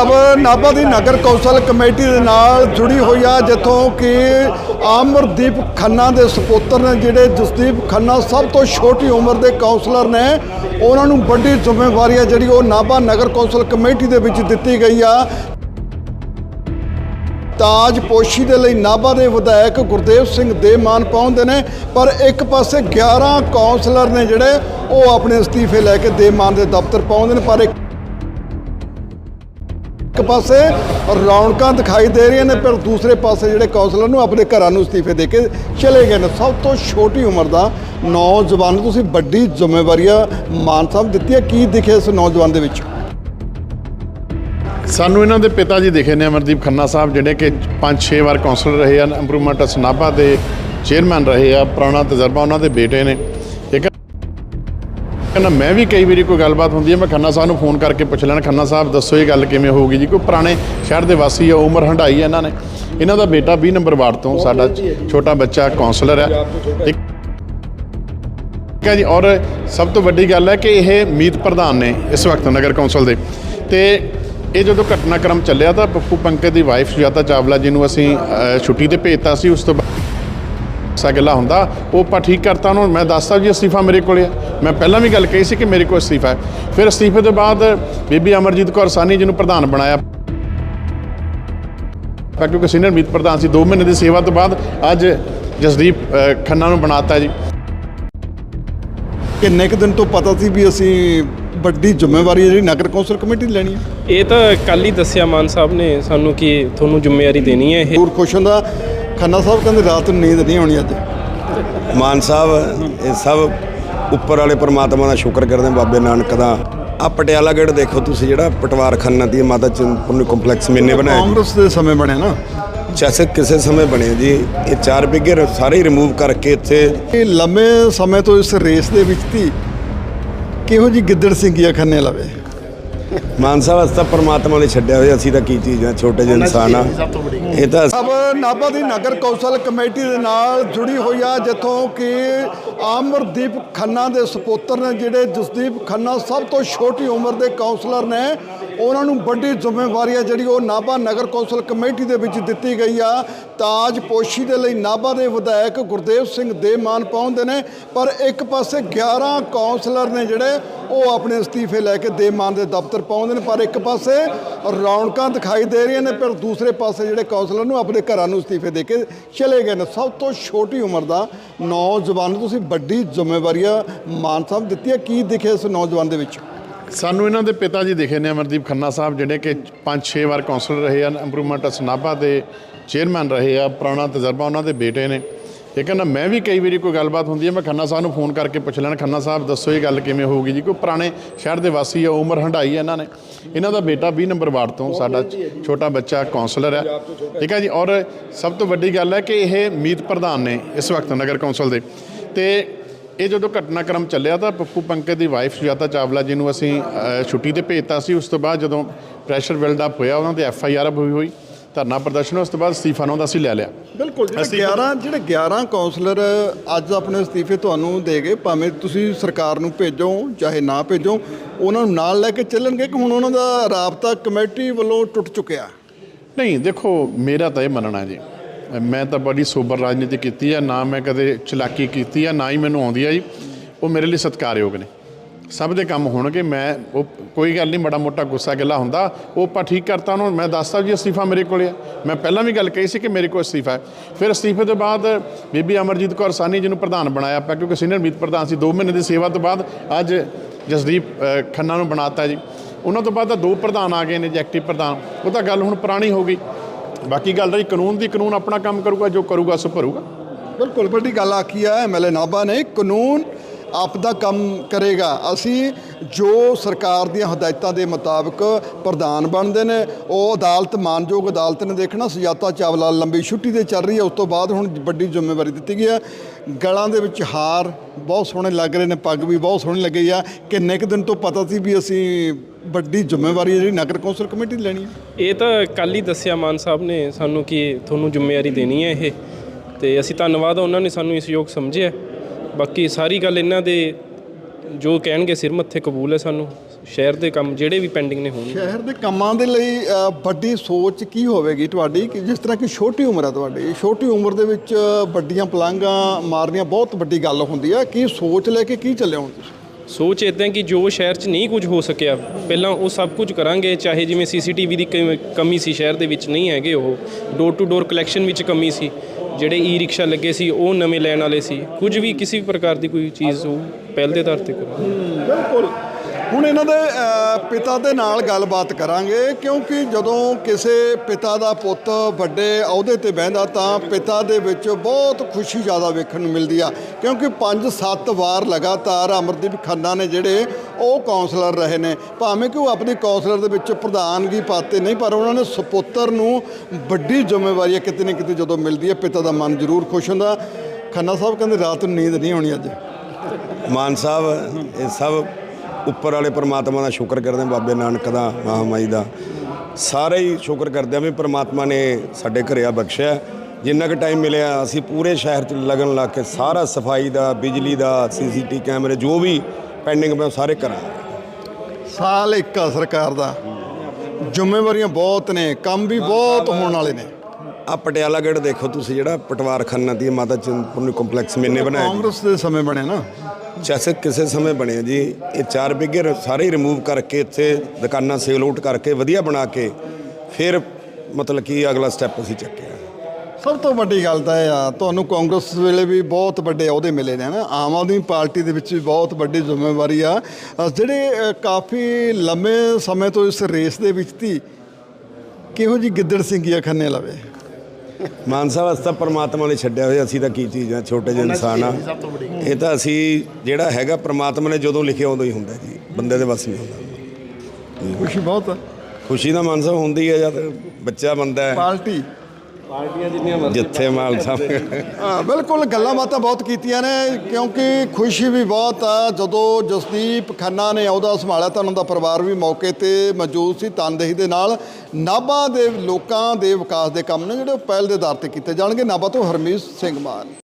ਅਬ ਨਾਭਾ ਦੀ ਨਗਰ ਕੌਂਸਲ ਕਮੇਟੀ ਦੇ ਨਾਲ ਜੁੜੀ ਹੋਈ ਆ, ਜਿੱਥੋਂ ਕਿ ਅਮਰਦੀਪ ਖੰਨਾ ਦੇ ਸੁਪੁੱਤਰ ਨੇ, ਜਿਹੜੇ ਜਸਦੀਪ ਖੰਨਾ ਸਭ ਤੋਂ ਛੋਟੀ ਉਮਰ ਦੇ ਕੌਂਸਲਰ ਨੇ, ਉਹਨਾਂ ਨੂੰ ਵੱਡੀ ਜ਼ਿੰਮੇਵਾਰੀ ਆ ਜਿਹੜੀ ਉਹ ਨਾਭਾ ਨਗਰ ਕੌਂਸਲ ਕਮੇਟੀ ਦੇ ਵਿੱਚ ਦਿੱਤੀ ਗਈ ਆ। ਤਾਜਪੋਸ਼ੀ ਦੇ ਲਈ ਨਾਭਾ ਦੇ ਵਿਧਾਇਕ ਗੁਰਦੇਵ ਸਿੰਘ ਦੇ ਮਾਨ ਪਹੁੰਚਦੇ ਨੇ, ਪਰ ਇੱਕ ਪਾਸੇ 11 ਕੌਂਸਲਰ ਨੇ ਜਿਹੜੇ ਉਹ ਆਪਣੇ ਅਸਤੀਫੇ ਲੈ ਕੇ ਦੇ ਮਾਨ ਦੇ ਦਫ਼ਤਰ ਪਹੁੰਚਦੇ ਨੇ, ਪਰ ਇੱਕ ਇੱਕ ਪਾਸੇ ਰੌਣਕਾਂ ਦਿਖਾਈ ਦੇ ਰਹੀਆਂ ਨੇ, ਪਰ ਦੂਸਰੇ ਪਾਸੇ ਜਿਹੜੇ ਕੌਂਸਲਰ ਨੂੰ ਆਪਣੇ ਘਰਾਂ ਨੂੰ ਅਸਤੀਫੇ ਦੇ ਕੇ ਚਲੇ ਗਏ ਨੇ। ਸਭ ਤੋਂ ਛੋਟੀ ਉਮਰ ਦਾ ਨੌਜਵਾਨ ਨੂੰ ਤੁਸੀਂ ਵੱਡੀ ਜ਼ਿੰਮੇਵਾਰੀਆਂ ਮਾਨ ਸਾਹਿਬ ਦਿੱਤੀ ਹੈ। ਕੀ ਦਿਖੇ ਇਸ ਨੌਜਵਾਨ ਦੇ ਵਿੱਚ? ਸਾਨੂੰ ਇਹਨਾਂ ਦੇ ਪਿਤਾ ਜੀ ਦਿਖੇ ਨੇ, ਅਮਰਦੀਪ ਖੰਨਾ ਸਾਹਿਬ, ਜਿਹੜੇ ਕਿ 5-6 ਵਾਰ ਕਾਉਂਸਲਰ ਰਹੇ ਹਨ। ਇੰਪਰੂਵਮੈਂਟ ਸਨਾਭਾ ਦੇ ਚੇਅਰਮੈਨ ਰਹੇ ਆ। ਪੁਰਾਣਾ ਤਜਰਬਾ ਉਹਨਾਂ ਦੇ ਬੇਟੇ ਨੇ। ਕਹਿੰਦਾ, ਮੈਂ ਵੀ ਕਈ ਵਾਰੀ ਕੋਈ ਗੱਲਬਾਤ ਹੁੰਦੀ ਹੈ, ਮੈਂ ਖੰਨਾ ਸਾਹਿਬ ਨੂੰ ਫੋਨ ਕਰਕੇ ਪੁੱਛ ਲੈਣਾ, ਖੰਨਾ ਸਾਹਿਬ, ਦੱਸੋ ਇਹ ਗੱਲ ਕਿਵੇਂ ਹੋਊਗੀ ਜੀ? ਕੋਈ ਪੁਰਾਣੇ ਸ਼ਹਿਰ ਦੇ ਵਾਸੀ ਆ, ਉਮਰ ਹੰਡਾਈ ਹੈ ਇਹਨਾਂ ਨੇ। ਇਹਨਾਂ ਦਾ ਬੇਟਾ 20 ਨੰਬਰ ਵਾਰਡ ਤੋਂ ਸਾਡਾ ਛੋਟਾ ਬੱਚਾ ਕਾਉਂਸਲਰ ਹੈ ਇੱਕ ਠੀਕ ਹੈ ਜੀ, ਔਰ ਸਭ ਤੋਂ ਵੱਡੀ ਗੱਲ ਹੈ ਕਿ ਇਹ ਮੀਤ ਪ੍ਰਧਾਨ ਨੇ ਇਸ ਵਕਤ ਨਗਰ ਕੌਂਸਲ ਦੇ। ਤੇ ਇਹ ਜਦੋਂ ਘਟਨਾਕ੍ਰਮ ਚੱਲਿਆ ਤਾਂ ਪੱਪੂ ਪੰਕਜ ਦੀ ਵਾਈਫ ਸੁਜਾਤਾ ਚਾਵਲਾ ਜੀ ਨੂੰ ਅਸੀਂ ਛੁੱਟੀ ਤੇ ਭੇਜਤਾ ਸੀ, ਉਸ ਤੋਂ ਬਾਅਦ ਸਾ ਗੱਲਾਂ ਹੁੰਦਾ ਉਹ ਆਪਾਂ ਠੀਕ ਕਰਤਾ ਉਹਨੂੰ ਮੈਂ ਦੱਸਤਾ ਜੀ ਅਸਤੀਫਾ ਮੇਰੇ ਕੋਲੇ ਆ। ਮੈਂ ਪਹਿਲਾਂ ਵੀ ਗੱਲ ਕਹੀ ਸੀ ਕਿ ਮੇਰੇ ਕੋਲ ਅਸਤੀਫਾ ਹੈ। ਫਿਰ ਅਸਤੀਫੇ ਤੋਂ ਬਾਅਦ ਬੀਬੀ ਅਮਰਜੀਤ ਕੌਰ ਸਾਨੀ ਜੀ ਨੂੰ ਪ੍ਰਧਾਨ ਬਣਾਇਆ। ਤਾਂ ਕਿਉਂਕਿ ਸੀਨੀਅਰ ਮੀਤ ਪ੍ਰਧਾਨ ਸੀ 2 ਮਹੀਨੇ ਦੀ ਸੇਵਾ ਤੋਂ ਬਾਅਦ ਅੱਜ ਜਸਦੀਪ ਖੰਨਾ ਨੂੰ ਬਣਾਤਾ ਜੀ। ਕਿੰਨੇ ਕੁ ਦਿਨ ਤੋਂ ਪਤਾ ਸੀ ਵੀ ਅਸੀਂ ਵੱਡੀ ਜ਼ਿੰਮੇਵਾਰੀ ਜਿਹੜੀ ਨਗਰ ਕੌਂਸਲ ਕਮੇਟੀ ਦੀ ਲੈਣੀ ਹੈ? ਇਹ ਤਾਂ ਕੱਲ ਹੀ ਦੱਸਿਆ ਮਾਨ ਸਾਹਿਬ ਨੇ ਸਾਨੂੰ ਕਿ ਤੁਹਾਨੂੰ ਜ਼ਿੰਮੇਵਾਰੀ ਦੇਣੀ ਹੈ ਇਹ। ਦੂਰ ਖੁਸ਼ ਹੁੰਦਾ। ਖੰਨਾ ਸਾਹਿਬ ਕਹਿੰਦੇ ਰਾਤ ਨੂੰ ਨੀਂਦ ਨਹੀਂ ਆਉਣੀ ਅੱਜ। ਮਾਨ ਸਾਹਿਬ ਇਹ ਸਭ ਉੱਪਰ ਵਾਲੇ ਪ੍ਰਮਾਤਮਾ ਦਾ ਸ਼ੁਕਰ ਕਰਦੇ ਬਾਬੇ ਨਾਨਕ ਦਾ। ਆ ਪਟਿਆਲਾ ਗੇਟ ਦੇਖੋ ਤੁਸੀਂ ਜਿਹੜਾ ਪਟਵਾਰ ਖੰਨਾ ਦੀ ਮਾਤਾ ਚਿੰਤਪੁਰਨੀ ਕੰਪਲੈਕਸ ਮੈਨੇ ਬਣਾਇਆ। ਕਾਂਗਰਸ ਦੇ ਸਮੇਂ ਬਣਿਆ ਨਾ। ਜੈਸੇ ਕਿਸੇ ਸਮੇਂ ਬਣੇ ਜੀ? ਇਹ ਚਾਰ ਬਿੱਗੇ ਸਾਰੇ ਰਿਮੂਵ ਕਰਕੇ ਇੱਥੇ ਇਹ ਲੰਮੇ ਸਮੇਂ ਤੋਂ ਇਸ ਰੇਸ ਦੇ ਵਿੱਚ ਸੀ। ਕਿਹੋ ਜੀ ਗਿੱਦੜ ਸਿੰਘੀਆ ਖੰਨੇ ਲਵੇ ਮਾਨ ਸਾਹਿਬ ਅਸਤਾ ਪ੍ਰਮਾਤਮਾ ਨੇ ਛੱਡਿਆ ਹੋਇਆ ਅਸੀਂ ਤਾਂ ਕੀ ਚੀਜ਼ ਆ ਛੋਟੇ ਜਿਹੇ ਇਨਸਾਨ ਆ। ਇਹ ਤਾਂ ਅਬ ਨਾਭਾ ਦੀ ਨਗਰ ਕੌਂਸਲ ਕਮੇਟੀ ਦੇ ਨਾਲ ਜੁੜੀ ਹੋਈ ਆ ਜਿੱਥੋਂ ਕਿ ਅਮਰਦੀਪ ਖੰਨਾ ਦੇ ਸੁਪੁੱਤਰ ਨੇ ਜਿਹੜੇ ਜਸਦੀਪ ਖੰਨਾ ਸਭ ਤੋਂ ਛੋਟੀ ਉਮਰ ਦੇ ਕੌਂਸਲਰ ਨੇ ਉਹਨਾਂ ਨੂੰ ਵੱਡੀ ਜ਼ਿੰਮੇਵਾਰੀ ਆ ਜਿਹੜੀ ਉਹ ਨਾਭਾ ਨਗਰ ਕੌਂਸਲ ਕਮੇਟੀ ਦੇ ਵਿੱਚ ਦਿੱਤੀ ਗਈ ਆ। ਤਾਜਪੋਸ਼ੀ ਦੇ ਲਈ ਨਾਭਾ ਦੇ ਵਿਧਾਇਕ ਗੁਰਦੇਵ ਸਿੰਘ ਦੇ ਮਾਨ ਪਹੁੰਚਦੇ ਨੇ, ਪਰ ਇੱਕ ਪਾਸੇ 11 ਕੌਂਸਲਰ ਨੇ ਜਿਹੜੇ ਉਹ ਆਪਣੇ ਅਸਤੀਫੇ ਲੈ ਕੇ ਦੇ ਮਾਨ ਦੇ ਦਫ਼ਤਰ ਪਹੁੰਚਦੇ ਨੇ, ਪਰ ਇੱਕ ਪਾਸੇ ਰੌਣਕਾਂ ਦਿਖਾਈ ਦੇ ਰਹੀਆਂ ਨੇ, ਪਰ ਦੂਸਰੇ ਪਾਸੇ ਜਿਹੜੇ ਕੌਂਸਲਰ ਨੂੰ ਆਪਣੇ ਘਰਾਂ ਨੂੰ ਅਸਤੀਫੇ ਦੇ ਕੇ ਚਲੇ ਗਏ ਨੇ। ਸਭ ਤੋਂ ਛੋਟੀ ਉਮਰ ਦਾ ਨੌਜਵਾਨ ਨੂੰ, ਤੁਸੀਂ ਵੱਡੀ ਜ਼ਿੰਮੇਵਾਰੀਆਂ ਮਾਨ ਸਾਹਿਬ ਦਿੱਤੀ ਹੈ ਕੀ ਦਿਖੇ ਇਸ ਨੌਜਵਾਨ ਦੇ ਵਿੱਚ? ਸਾਨੂੰ ਇਹਨਾਂ ਦੇ ਪਿਤਾ ਜੀ ਦਿਖੇ ਨੇ, ਅਮਰਦੀਪ ਖੰਨਾ ਸਾਹਿਬ, ਜਿਹੜੇ ਕਿ 5-6 ਵਾਰ ਕਾਉਂਸਲਰ ਰਹੇ ਹਨ ਇੰਪਰੂਵਮੈਂਟ ਸਨਾਭਾ ਦੇ ਚੇਅਰਮੈਨ ਰਹੇ ਆ, ਪੁਰਾਣਾ ਤਜਰਬਾ ਉਹਨਾਂ ਦੇ ਬੇਟੇ ਨੇ। ਠੀਕ ਹੈ ਨਾ ਮੈਂ ਵੀ ਕਈ ਵਾਰੀ ਕੋਈ ਗੱਲਬਾਤ ਹੁੰਦੀ ਹੈ, ਮੈਂ ਖੰਨਾ ਸਾਹਿਬ ਨੂੰ ਫੋਨ ਕਰਕੇ ਪੁੱਛ ਲੈਣ, ਖੰਨਾ ਸਾਹਿਬ, ਦੱਸੋ ਇਹ ਗੱਲ ਕਿਵੇਂ ਹੋਊਗੀ ਜੀ? ਕੋਈ ਪੁਰਾਣੇ ਸ਼ਹਿਰ ਦੇ ਵਾਸੀ ਆ, ਉਮਰ ਹੰਡਾਈ ਹੈ ਇਹਨਾਂ ਨੇ। ਇਹਨਾਂ ਦਾ ਬੇਟਾ 20 ਨੰਬਰ ਵਾਰਡ ਤੋਂ ਸਾਡਾ ਛੋਟਾ ਬੱਚਾ ਕਾਉਂਸਲਰ ਹੈ ਠੀਕ ਹੈ ਜੀ? ਔਰ ਸਭ ਤੋਂ ਵੱਡੀ ਗੱਲ ਹੈ ਕਿ ਇਹ ਮੀਤ ਪ੍ਰਧਾਨ ਨੇ ਇਸ ਵਕਤ ਨਗਰ ਕੌਂਸਲ ਦੇ। ਤੇ ਇਹ ਜਦੋਂ ਘਟਨਾਕ੍ਰਮ ਚੱਲਿਆ ਤਾਂ ਪੱਪੂ ਪੰਕਜ ਦੀ ਵਾਈਫ ਸੁਜਾਤਾ ਚਾਵਲਾ ਜੀ ਨੂੰ ਅਸੀਂ ਛੁੱਟੀ ਤੇ ਭੇਜਤਾ ਸੀ। ਉਸ ਤੋਂ ਬਾਅਦ ਜਦੋਂ ਪ੍ਰੈਸ਼ਰ ਬਿਲਡ ਅਪ ਹੋਇਆ ਉਹਨਾਂ ਤੇ ਐਫ ਆਈ ਆਰ ਹੋਈ ਹੋਈ ਧਰਨਾ ਪ੍ਰਦਰਸ਼ਨ ਉਸ ਤੋਂ ਬਾਅਦ ਅਸਤੀਫਾ ਉਹਨਾਂ ਦਾ ਅਸੀਂ ਲੈ ਲਿਆ। ਬਿਲਕੁਲ ਜਿਹੜੇ 11 ਜਿਹੜੇ 11 ਕੌਂਸਲਰ ਅੱਜ ਆਪਣੇ ਅਸਤੀਫੇ ਤੁਹਾਨੂੰ ਦੇ ਗਏ ਭਾਵੇਂ ਤੁਸੀਂ ਸਰਕਾਰ ਨੂੰ ਭੇਜੋ ਚਾਹੇ ਨਾ ਭੇਜੋ ਉਹਨਾਂ ਨੂੰ ਨਾਲ ਲੈ ਕੇ ਚੱਲਣਗੇ ਕਿ ਹੁਣ ਉਹਨਾਂ ਦਾ ਰਾਬਤਾ ਕਮੇਟੀ ਵੱਲੋਂ ਟੁੱਟ ਚੁੱਕਿਆ? ਨਹੀਂ ਦੇਖੋ ਮੇਰਾ ਤਾਂ ਇਹ ਮੰਨਣਾ ਜੀ ਮੈਂ ਤਾਂ ਬੜੀ ਸੋਬਰ ਰਾਜਨੀਤੀ ਕੀਤੀ ਹੈ ਨਾ ਮੈਂ ਕਦੇ ਚਲਾਕੀ ਕੀਤੀ ਆ, ਨਾ ਹੀ ਮੈਨੂੰ ਆਉਂਦੀ ਹੈ ਜੀ। ਉਹ ਮੇਰੇ ਲਈ ਸਤਿਕਾਰਯੋਗ ਨੇ। ਸਭ ਦੇ ਕੰਮ ਹੋਣਗੇ, ਮੈਂ ਉਹ ਕੋਈ ਗੱਲ ਨਹੀਂ ਬੜਾ ਮੋਟਾ ਗੁੱਸਾ ਗਿਲਾ ਹੁੰਦਾ। ਉਹ ਆਪਾਂ ਠੀਕ ਕਰਤਾ ਉਹਨੂੰ, ਮੈਂ ਦੱਸਤਾ ਜੀ ਅਸਤੀਫਾ ਮੇਰੇ ਕੋਲੇ ਆ। ਮੈਂ ਪਹਿਲਾਂ ਵੀ ਗੱਲ ਕਹੀ ਸੀ ਕਿ ਮੇਰੇ ਕੋਲ ਅਸਤੀਫਾ ਹੈ। ਫਿਰ ਅਸਤੀਫੇ ਤੋਂ ਬਾਅਦ ਬੀਬੀ ਅਮਰਜੀਤ ਕੌਰ ਸਾਨੀ ਜੀ ਨੂੰ ਪ੍ਰਧਾਨ ਬਣਾਇਆ ਆਪਾਂ, ਕਿਉਂਕਿ ਸੀਨੀਅਰ ਮੀਤ ਪ੍ਰਧਾਨ ਸੀ 2 ਮਹੀਨੇ ਦੀ ਸੇਵਾ ਤੋਂ ਬਾਅਦ ਅੱਜ ਜਸਦੀਪ ਖੰਨਾ ਨੂੰ ਬਣਾਤਾ ਜੀ। ਉਹਨਾਂ ਤੋਂ ਬਾਅਦ ਤਾਂ ਦੋ ਪ੍ਰਧਾਨ ਆ ਗਏ ਨੇ, ਜੀ ਐਕਟਿਵ ਪ੍ਰਧਾਨ। ਉਹ ਤਾਂ ਗੱਲ ਹੁਣ ਪੁਰਾਣੀ ਹੋ ਗਈ। ਬਾਕੀ ਗੱਲ ਰਹੀ, ਕਾਨੂੰਨ ਦੀ, ਕਾਨੂੰਨ ਆਪਣਾ ਕੰਮ ਕਰੂਗਾ, ਜੋ ਕਰੂਗਾ ਸੋ ਭਰੂਗਾ। ਬਿਲਕੁਲ ਵੱਡੀ ਗੱਲ ਆਖੀ ਹੈ ਐਮਐਲਏ ਨਾਭਾ ਨੇ, ਕਾਨੂੰਨ ਆਪ ਦਾ ਕੰਮ ਕਰੇਗਾ। ਅਸੀਂ ਜੋ ਸਰਕਾਰ ਦੀਆਂ ਹਦਾਇਤਾਂ ਦੇ ਮੁਤਾਬਕ ਪ੍ਰਧਾਨ ਬਣਦੇ ਨੇ, ਉਹ ਅਦਾਲਤ, ਮਾਨਯੋਗ ਅਦਾਲਤ ਨੇ ਦੇਖਣਾ, ਸੁਜਾਤਾ ਚਾਵਲਾ ਲੰਬੀ ਛੁੱਟੀ ਤੇ ਚੱਲ ਰਹੀ ਹੈ, ਉਸ ਤੋਂ ਬਾਅਦ ਹੁਣ ਵੱਡੀ ਜ਼ਿੰਮੇਵਾਰੀ ਦਿੱਤੀ ਗਈ ਹੈ। ਗਲਾਂ ਦੇ ਵਿੱਚ ਹਾਰ ਬਹੁਤ ਸੋਹਣੇ ਲੱਗ ਰਹੇ ਨੇ, ਪੱਗ ਵੀ ਬਹੁਤ ਸੋਹਣੀ ਲੱਗੀ ਆ। ਕਿੰਨੇ ਕੁ ਦਿਨ ਤੋਂ ਪਤਾ ਸੀ ਵੀ ਅਸੀਂ ਵੱਡੀ ਜ਼ਿੰਮੇਵਾਰੀ ਜਿਹੜੀ ਨਗਰ ਕੌਂਸਲ ਕਮੇਟੀ ਲੈਣੀ ਹੈ? ਇਹ ਤਾਂ ਕੱਲ ਹੀ ਦੱਸਿਆ ਮਾਨ ਸਾਹਿਬ ਨੇ ਸਾਨੂੰ ਕਿ ਤੁਹਾਨੂੰ ਜ਼ਿੰਮੇਵਾਰੀ ਦੇਣੀ ਹੈ ਇਹ। ਤੇ ਅਸੀਂ ਧੰਨਵਾਦ ਆ, ਉਹਨਾਂ ਨੇ ਸਾਨੂੰ ਇਸ ਯੋਗ ਸਮਝਿਆ। ਬਾਕੀ ਸਾਰੀ ਗੱਲ ਇਹਨਾਂ ਦੇ ਜੋ ਕਹਿਣਗੇ ਸਿਰ ਮੱਥੇ ਕਬੂਲ ਹੈ ਸਾਨੂੰ ਸ਼ਹਿਰ ਦੇ ਕੰਮ ਜਿਹੜੇ ਵੀ ਪੈਂਡਿੰਗ ਨੇ ਹੋਣ ਸ਼ਹਿਰ ਦੇ ਕੰਮਾਂ ਦੇ ਲਈ ਅ, ਵੱਡੀ ਸੋਚ ਕੀ ਹੋਵੇਗੀ ਤੁਹਾਡੀ? ਕਿ ਜਿਸ ਤਰ੍ਹਾਂ ਕਿ ਛੋਟੀ ਉਮਰ ਹੈ ਤੁਹਾਡੀ ਛੋਟੀ ਉਮਰ ਦੇ ਵਿੱਚ ਵੱਡੀਆਂ ਪਲਾਂਘਾਂ ਮਾਰਨੀਆਂ ਬਹੁਤ ਵੱਡੀ ਗੱਲ ਹੁੰਦੀ ਹੈ। ਕੀ ਸੋਚ ਲੈ ਕੇ ਕੀ ਚੱਲੇ ਹੋ ਤੁਸੀਂ? ਸੋਚ ਇਦਾਂ ਕਿ ਜੋ ਸ਼ਹਿਰ 'ਚ ਨਹੀਂ ਕੁਝ ਹੋ ਸਕਿਆ ਪਹਿਲਾਂ ਉਹ ਸਭ ਕੁਝ ਕਰਾਂਗੇ ਚਾਹੇ ਜਿਵੇਂ ਸੀਸੀਟੀਵੀ ਦੀ ਕ- ਕਮੀ ਸੀ ਸ਼ਹਿਰ ਦੇ ਵਿੱਚ ਨਹੀਂ ਹੈਗੇ ਉਹ ਡੋਰ ਟੂ ਡੋਰ ਕਲੈਕਸ਼ਨ ਵਿੱਚ ਕਮੀ ਸੀ। ਜਿਹੜੇ ਈ ਰਿਕਸ਼ਾ ਲੱਗੇ ਸੀ, ਉਹ ਨਵੇਂ ਲੈਣ ਵਾਲੇ ਸੀ। ਕੁਝ ਵੀ ਕਿਸੇ ਵੀ ਪ੍ਰਕਾਰ ਦੀ ਕੋਈ ਚੀਜ਼ ਉਹ ਪਹਿਲ ਦੇ ਆਧਾਰ ਤੇ ਕਰੋ ਬਿਲਕੁਲ। ਹੁਣ ਇਹਨਾਂ ਦੇ ਪਿਤਾ ਦੇ ਨਾਲ ਗੱਲਬਾਤ ਕਰਾਂਗੇ, ਕਿਉਂਕਿ ਜਦੋਂ ਕਿਸੇ ਪਿਤਾ ਦਾ ਪੁੱਤ ਵੱਡੇ ਅਹੁਦੇ ਤੇ ਬਹਿੰਦਾ ਤਾਂ ਪਿਤਾ ਦੇ ਵਿੱਚ ਬਹੁਤ ਖੁਸ਼ੀ ਜ਼ਿਆਦਾ ਵੇਖਣ ਨੂੰ ਮਿਲਦੀ ਆ। ਕਿਉਂਕਿ 5-7 ਵਾਰ ਲਗਾਤਾਰ ਅਮਰਦੀਪ ਖੰਨਾ ਨੇ ਜਿਹੜੇ ਉਹ ਕਾਉਂਸਲਰ ਰਹੇ ਨੇ। ਭਾਵੇਂ ਕਿ ਉਹ ਆਪਣੀ ਕਾਉਂਸਲਰ ਦੇ ਵਿੱਚ ਪ੍ਰਧਾਨਗੀ ਪਾਤੇ ਨਹੀਂ, ਪਰ ਉਹਨਾਂ ਨੇ ਸੁਪੁੱਤਰ ਨੂੰ ਵੱਡੀ ਜ਼ਿੰਮੇਵਾਰੀ ਹੈ ਕਿਤੇ ਨਾ ਕਿਤੇ ਜਦੋਂ ਮਿਲਦੀ ਹੈ ਪਿਤਾ ਦਾ ਮਨ ਜ਼ਰੂਰ ਖੁਸ਼ ਹੁੰਦਾ। ਖੰਨਾ ਸਾਹਿਬ ਕਹਿੰਦੇ ਰਾਤ ਨੂੰ ਨੀਂਦ ਨਹੀਂ ਆਉਣੀ ਅੱਜ। ਮਾਨ ਸਾਹਿਬ, ਇਹ ਸਭ ਉੱਪਰ ਵਾਲੇ ਪ੍ਰਮਾਤਮਾ ਦਾ ਸ਼ੁਕਰ ਕਰਦੇ ਹਾਂ ਬਾਬੇ ਨਾਨਕ ਦਾ ਮਹਾਮਾਈ ਦਾ। ਸਾਰੇ ਹੀ ਸ਼ੁਕਰ ਕਰਦੇ ਆ ਵੀ ਪ੍ਰਮਾਤਮਾ ਨੇ ਸਾਡੇ ਘਰੇ ਆ ਬਖਸ਼ਿਆ। ਜਿੰਨਾ ਕੁ ਟਾਈਮ ਮਿਲਿਆ ਅਸੀਂ ਪੂਰੇ ਸ਼ਹਿਰ 'ਚ ਲਗਨ ਲਾ ਕੇ ਸਾਰਾ ਸਫ਼ਾਈ ਦਾ ਬਿਜਲੀ ਦਾ ਸੀਸੀਟੀ ਕੈਮਰੇ ਜੋ ਵੀ ਪੈਂਡਿੰਗ ਉਹ ਸਾਰੇ ਕਰਾਂਗੇ ਸਾਲ ਇੱਕ ਆ ਸਰਕਾਰ ਦਾ। ਜ਼ਿੰਮੇਵਾਰੀਆਂ ਬਹੁਤ ਨੇ ਕੰਮ ਵੀ ਬਹੁਤ ਹੋਣ ਵਾਲੇ ਨੇ। ਆ ਪਟਿਆਲਾ ਗੇਟ ਦੇਖੋ ਤੁਸੀਂ ਜਿਹੜਾ ਪਟਵਾਰ ਖਾਨਾ ਦੀ ਮਾਤਾ ਚਿੰਤਪੁਰਨੀ ਕੰਪਲੈਕਸ ਮੈਨੇ ਬਣਾਇਆ ਜੀ। ਕਾਂਗਰਸ ਦੇ ਸਮੇਂ ਬਣੇ ਨਾ। ਜੈਸੇ ਕਿਸੇ ਸਮੇਂ ਬਣਿਆ ਜੀ? ਇਹ ਚਾਰ ਬਿੱਗੇ ਸਾਰੇ ਰਿਮੂਵ ਕਰਕੇ ਇੱਥੇ ਦੁਕਾਨਾਂ ਸੇਲ ਆਊਟ ਕਰਕੇ ਵਧੀਆ ਬਣਾ ਕੇ ਫਿਰ ਮਤਲਬ ਕਿ ਅਗਲਾ ਸਟੈਪ ਅਸੀਂ ਚੱਕਿਆ। ਸਭ ਤੋਂ ਵੱਡੀ ਗੱਲ ਤਾਂ ਇਹ ਆ ਤੁਹਾਨੂੰ ਕਾਂਗਰਸ ਵੇਲੇ ਵੀ ਬਹੁਤ ਵੱਡੇ ਅਹੁਦੇ ਮਿਲੇ ਨੇ ਨਾ। ਆਮ ਆਦਮੀ ਪਾਰਟੀ ਦੇ ਵਿੱਚ ਵੀ ਬਹੁਤ ਵੱਡੀ ਜ਼ਿੰਮੇਵਾਰੀ ਆ। ਜਿਹੜੇ ਕਾਫੀ ਲੰਮੇ ਸਮੇਂ ਤੋਂ ਇਸ ਰੇਸ ਦੇ ਵਿੱਚ ਸੀ ਕਿਹੋ ਜੀ ਗਿੱਦੜ ਸਿੰਘੀਆ ਖੰਨੇ ਲਵੇ ਮਾਨ ਸਾਹਿਬ ਅਸਤਾ ਪਰਮਾਤਮਾ ਨੇ ਛੱਡਿਆ ਹੋਇਆ ਅਸੀਂ ਤਾਂ ਕੀ ਚੀਜ਼ ਆ ਛੋਟੇ ਜਿਹੇ ਇਨਸਾਨ ਆ। ਇਹ ਤਾਂ ਅਸੀਂ ਜਿਹੜਾ ਹੈਗਾ ਪਰਮਾਤਮਾ ਨੇ ਜਦੋਂ ਲਿਖਿਆ ਉਦੋਂ ਹੀ ਹੁੰਦਾ ਜੀ। ਬੰਦੇ ਦੇ ਵੱਸ ਨਹੀਂ ਹੁੰਦਾ। ਖੁਸ਼ੀ ਬਹੁਤ ਆ। ਖੁਸ਼ੀ ਦਾ ਮਾਨ ਸਾਹਿਬ ਹੁੰਦੀ ਹੈ ਜਦ ਬੱਚਾ ਬੰਦਾ ਹੈ। ਪਾਰਟੀ। ਜਿੱਥੇ ਮਾਨ ਸਾਹਿਬ ਹਾਂ ਬਿਲਕੁਲ ਗੱਲਾਂ ਬਾਤਾਂ ਬਹੁਤ ਕੀਤੀਆਂ ਨੇ ਕਿਉਂਕਿ ਖੁਸ਼ੀ ਵੀ ਬਹੁਤ ਆ ਜਦੋਂ ਜਸਦੀਪ ਖੰਨਾ ਨੇ ਅਹੁਦਾ ਸੰਭਾਲਿਆ ਤਾਂ ਉਹਨਾਂ ਦਾ ਪਰਿਵਾਰ ਵੀ ਮੌਕੇ ਤੇ ਮੌਜੂਦ ਸੀ ਤਨਦੇਹੀ ਦੇ ਨਾਲ। ਨਾਭਾ ਦੇ ਲੋਕਾਂ ਦੇ ਵਿਕਾਸ ਦੇ ਕੰਮ ਨੇ ਜਿਹੜੇ ਉਹ ਪਹਿਲ ਦੇ ਆਧਾਰ ਤੇ ਕੀਤੇ ਜਾਣਗੇ। ਨਾਭਾ ਤੋਂ ਹਰਮੀਤ ਸਿੰਘ ਮਾਨ।